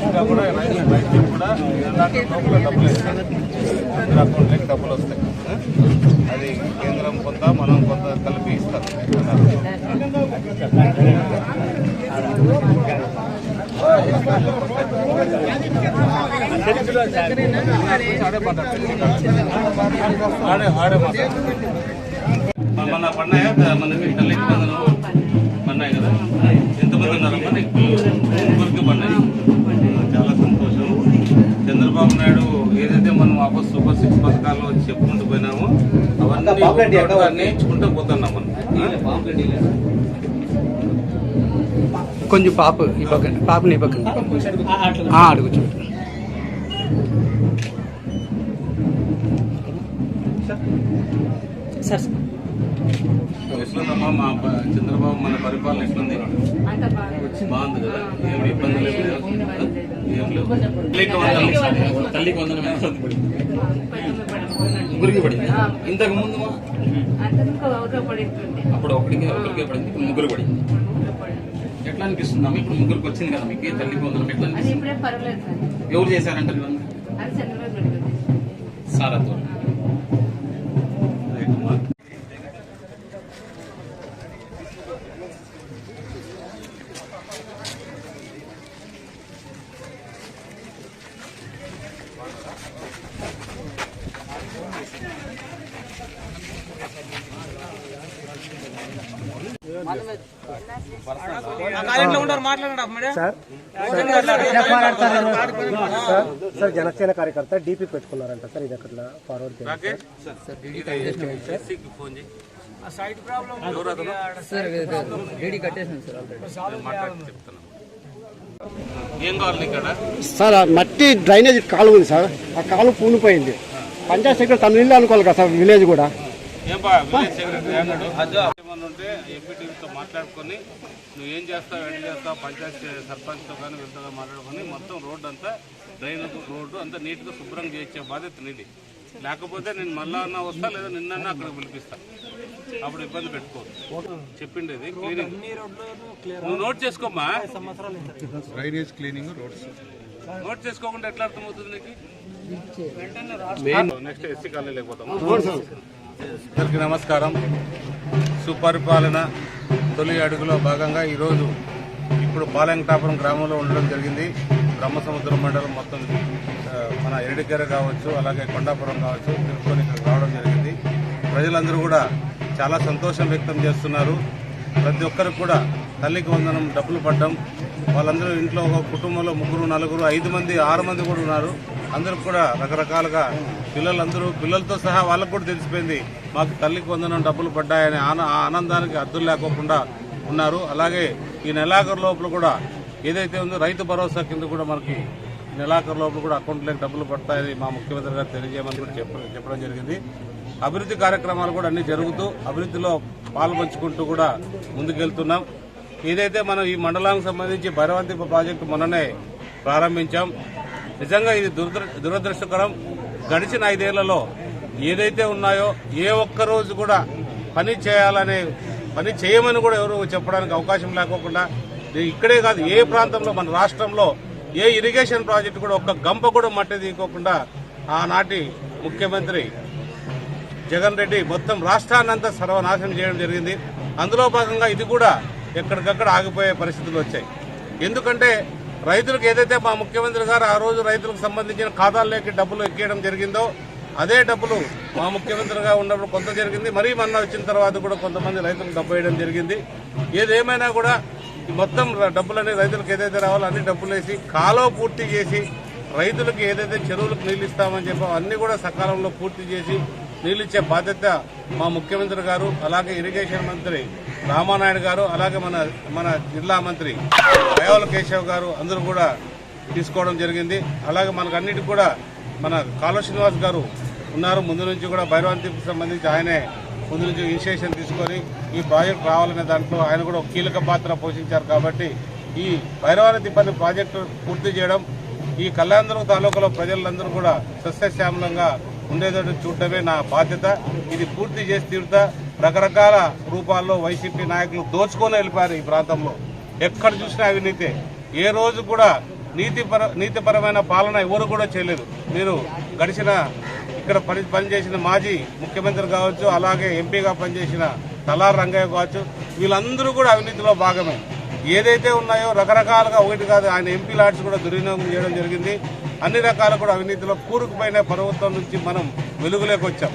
ఇంకా కూడా రైతులకు కూడా లోపల డబ్బులు ఇస్తారు అకౌంట్లోకి డబ్బులు వస్తాయి అది. కేంద్రం కొంత మనం కొంత కలిపి ఇస్తాం మన తల్లి నేర్చుకుంటూ పోతున్నాం కొంచెం పాప ఈ పక్కన పాపని ఈ పక్కన. ఆ, అడుగుచ్చు సార్. ఎట్లుందమ్మా మా చంద్రబాబు మన పరిపాలన ఎట్లుంది? బాగుంది కదా? ఏమి ఏం లేవు. తల్లికి వందనం. తల్లికి వందనం. ముగ్గురికి పడింది. ఇంతకు ముందు అప్పుడు ఒకటికి ఒకరికే పడింది. ఇప్పుడు ముగ్గురు పడింది. ఎట్లా అనిపిస్తుంది? అమ్మ ఇప్పుడు ముగ్గురికి వచ్చింది కదా మీకు? తల్లికి వందనం ఎట్లా ఎవరు చేశారంటారు. సార్ అధ్వర్యం. సార్ సార్ జనసేన కార్యకర్త డీపీ పెట్టుకున్నారంట సార్ ఇది అక్కడ ఫార్వర్డ్ సార్ ఆ మట్టి డ్రైనేజ్ కాలువ ఉంది సార్ ఆ కాలువ పూనిపోయింది పంచాయత్ సెక్రటరీ తన ఇల్లు అనుకోవాలి కదా సార్ విలేజ్ కూడా. ఏం బా విలేజ్ సెక్రటరీ అన్నాడు ఏమన్నా ఉంటే ఎంపీటీతో మాట్లాడుకొని నువ్వు ఏం చేస్తావు ఎట్లా చేస్తావు పంచాయతీ సర్పంచ్తో కానీ వీళ్ళతో మాట్లాడుకొని మొత్తం రోడ్డు అంతా డ్రైన్ రోడ్డు అంతా నీట్గా శుభ్రం చేయించే బాధ్యత నీది. లేకపోతే నేను మళ్ళా అన్నా వస్తా లేదా నిన్న అక్కడ పిలిపిస్తా. అప్పుడు ఇబ్బంది పెట్టుకో చెప్పిండేది క్లీనింగ్ నువ్వు నోట్ చేసుకోమ్మా. డ్రైనేజ్ క్లీనింగ్ రోడ్స్ నోట్ చేసుకోకుండా ఎట్లా అర్థమవుతుంది నీకు? నెక్స్ట్ ఎస్సీ కాలనీ లేకపోతాం అందరికీ నమస్కారం. సుపరిపాలన తొలి అడుగులో భాగంగా ఈరోజు ఇప్పుడు పాలెంకటాపురం గ్రామంలో ఉండడం జరిగింది. బ్రహ్మసముద్రం మండలం మొత్తం మన ఎరడికెర కావచ్చు అలాగే కొండాపురం కావచ్చు తిరుపతి ఇక్కడ రావడం జరిగింది. ప్రజలందరూ కూడా చాలా సంతోషం వ్యక్తం చేస్తున్నారు. ప్రతి ఒక్కరికి కూడా తల్లికి వందనం డబ్బులు పడ్డం వాళ్ళందరూ ఇంట్లో ఒక కుటుంబంలో ముగ్గురు నలుగురు ఐదు మంది ఆరు మంది కూడా ఉన్నారు. అందరూ కూడా రకరకాలుగా పిల్లలందరూ పిల్లలతో సహా వాళ్ళకు కూడా తెలిసిపోయింది. మాకు తల్లికి వందనం డబ్బులు పడ్డాయని ఆ ఆనందానికి అర్థం లేకోకుండా ఉన్నారు. అలాగే ఈ నెలాఖరు లోపల కూడా ఏదైతే ఉందో రైతు భరోసా కింద కూడా మనకి నెలాఖరు లోపల కూడా అకౌంట్లోకి డబ్బులు పడతాయని మా ముఖ్యమంత్రి గారు తెలియజేయమని కూడా చెప్ప చెప్పడం జరిగింది. అభివృద్ధి కార్యక్రమాలు కూడా అన్ని జరుగుతూ అభివృద్ధిలో పాల్పంచుకుంటూ కూడా ముందుకెళ్తున్నాం. ఏదైతే మనం ఈ మండలానికి సంబంధించి భైరవంతి ప్రాజెక్టు మొన్ననే ప్రారంభించాం. నిజంగా ఇది దురదృ దురదృష్టకరం. గడిచిన ఐదేళ్ళలో ఏదైతే ఉన్నాయో ఏ ఒక్క రోజు కూడా పని చేయాలనే పని చేయమని కూడా ఎవరు చెప్పడానికి అవకాశం లేకోకుండా ఇక్కడే కాదు ఏ ప్రాంతంలో మన రాష్ట్రంలో ఏ ఇరిగేషన్ ప్రాజెక్టు కూడా ఒక్క గంప కూడా మట్టి తీయకోకుండా ఆనాటి ముఖ్యమంత్రి జగన్ రెడ్డి మొత్తం రాష్ట్రాన్నంతా సర్వనాశనం చేయడం జరిగింది. అందులో భాగంగా ఇది కూడా ఎక్కడికక్కడ ఆగిపోయే పరిస్థితులు వచ్చాయి. ఎందుకంటే రైతులకు ఏదైతే మా ముఖ్యమంత్రి గారు ఆ రోజు రైతులకు సంబంధించిన ఖాతాల్లోకి డబ్బులు ఎక్కేయడం జరిగిందో అదే డబ్బులు మా ముఖ్యమంత్రిగా ఉన్నప్పుడు కొంత జరిగింది. మరీ మొన్న వచ్చిన తర్వాత కూడా కొంతమంది రైతులకు డబ్బు వేయడం జరిగింది. ఏదేమైనా కూడా మొత్తం డబ్బులు అనేది రైతులకు ఏదైతే రావాలో అన్ని డబ్బులు వేసి కాలో పూర్తి చేసి రైతులకు ఏదైతే చెరువులకు నీళ్ళు ఇస్తామని చెప్పో అన్ని కూడా సకాలంలో పూర్తి చేసి నీళ్ళిచ్చే బాధ్యత మా ముఖ్యమంత్రి గారు అలాగే ఇరిగేషన్ మంత్రి రామానాయుడు గారు అలాగే మన మన జిల్లా మంత్రి దయావల కేశవ్ గారు అందరూ కూడా తీసుకోవడం జరిగింది. అలాగే మనకు అన్నిటికి కూడా మన కాలువ శ్రీనివాస్ గారు ఉన్నారు. ముందు నుంచి కూడా భైరవంతికి సంబంధించి ఆయనే ముందు నుంచి ఇనిషియేషన్ తీసుకొని ఈ ప్రాజెక్ట్ రావాలనే దాంట్లో ఆయన కూడా ఒక కీలక పాత్ర పోషించారు కాబట్టి ఈ భైరవాన తిప్పని ప్రాజెక్టు పూర్తి చేయడం ఈ కళ్యాణదుర్గ తాలూకాలో ప్రజలందరూ కూడా సస్యశ్యామలంగా ఉండేటట్టు చూడటమే నా బాధ్యత. ఇది పూర్తి చేసి తీరుతా. రకరకాల రూపాల్లో వైసీపీ నాయకులు దోచుకొని వెళ్ళిపోయారు ఈ ప్రాంతంలో. ఎక్కడ చూసినా అవినీతే ఏ రోజు కూడా నీతిపర నీతిపరమైన పాలన ఎవరు కూడా చేయలేదు. మీరు గడిచిన ఇక్కడ పని పనిచేసిన మాజీ ముఖ్యమంత్రి కావచ్చు అలాగే ఎంపీగా పనిచేసిన తలార్ రంగయ్య కావచ్చు వీళ్ళందరూ కూడా అవినీతిలో భాగమే. ఏదైతే ఉన్నాయో రకరకాలుగా ఒకటి కాదు ఆయన ఎంపీ లాడ్స్ కూడా దుర్వినియోగం చేయడం జరిగింది. అన్ని రకాల కూడా అవినీతిలో కూరుకుపోయిన ప్రభుత్వం నుంచి మనం వెలుగులోకి వచ్చాం.